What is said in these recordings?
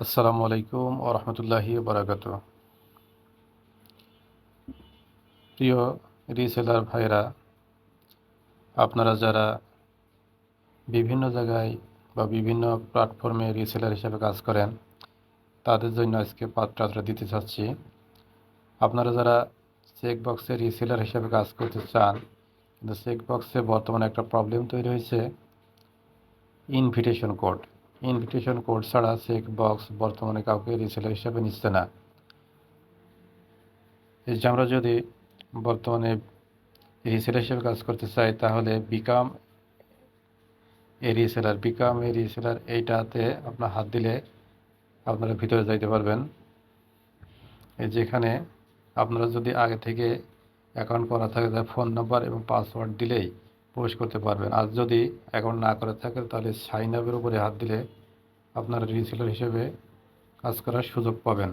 আসসালামু আলাইকুম ও রহমতুল্লাহি বারাকাত। প্রিয় রিসেলার ভাইরা আপনারা যারা বিভিন্ন জায়গায় বা বিভিন্ন প্ল্যাটফর্মে রিসেলার হিসেবে কাজ করেন, তাদের জন্য আজকে পাত্রাটা দিতে চাচ্ছি। আপনারা যারা চেক বক্সে রিসেলার হিসেবে কাজ করতে চান, কিন্তু চেক বক্সে বর্তমানে একটা প্রবলেম তৈরি হয়েছে ইনভিটেশন কোড ইনভিটেশন কোড ছাড়া চেক বক্স বর্তমানে কাউকে রিসেলার হিসাবে নিচ্ছে না। এই যে আমরা যদি বর্তমানে রিসেলার হিসেবে কাজ করতে চাই, তাহলে become a reseller become a reseller এইটাতে আপনার হাত দিলে আপনারা ভিতরে যাইতে পারবেন। যেখানে আপনারা যদি আগে থেকে অ্যাকাউন্ট করা থাকে, তাহলে ফোন নাম্বার এবং পাসওয়ার্ড দিলেই প্রবেশ করতে পারবেন। আর যদি অ্যাকাউন্ট না করে থাকে তাহলে সাইন আপের উপরে হাত দিলে আপনারা রিসেলার হিসেবে কাজ করার সুযোগ পাবেন।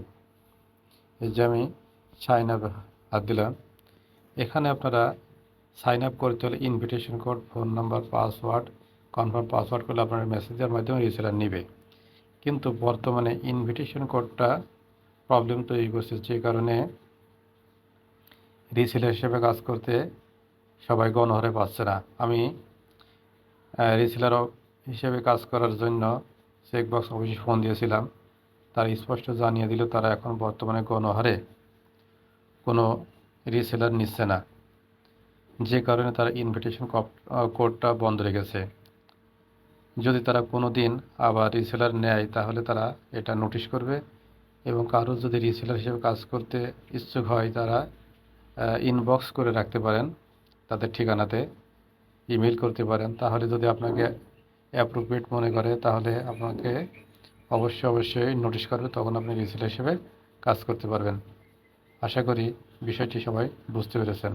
এই যে আমি সাইন আপ হাত দিলাম। এখানে আপনারা সাইন আপ করতে হলে invitation code phone number password confirm password করলে আপনার মেসেজের মাধ্যমে রিসেলার নেবে। কিন্তু বর্তমানে ইনভিটেশন কোডটা প্রবলেম তৈরি করছে, যে কারণে রিসেলার হিসেবে কাজ করতে সবাই গণহারে পাচ্ছে না। আমি রিসেলার হিসেবে কাজ করার জন্য চেকবক্স অফিসে ফোন দিয়েছিলাম। তারা স্পষ্ট জানিয়ে দিল, তারা এখন বর্তমানে গণহারে। কোনো রিসেলার নিচ্ছে না। যে কারণে তারা ইনভিটেশন কোডটা বন্ধ রেখেছে। যদি তারা কোনো দিন আবার রিসেলার নেয়, তাহলে তারা এটা নোটিশ করবে এবং কারও যদি রিসেলার হিসেবে কাজ করতে ইচ্ছুক হয়, তারা ইনবক্স করে রাখতে পারেন। তাদের ঠিকানাতে ইমেল করতে পারেন। তাহলে যদি আপনাকে অ্যাপ্রোপ্রিয়েট মনে করে, তাহলে আপনাকে অবশ্যই অবশ্যই নোটিশ করবে, তখন আপনি রিসিল হিসেবে কাজ করতে পারবেন। আশা করি বিষয়টি সবাই বুঝতে পেরেছেন।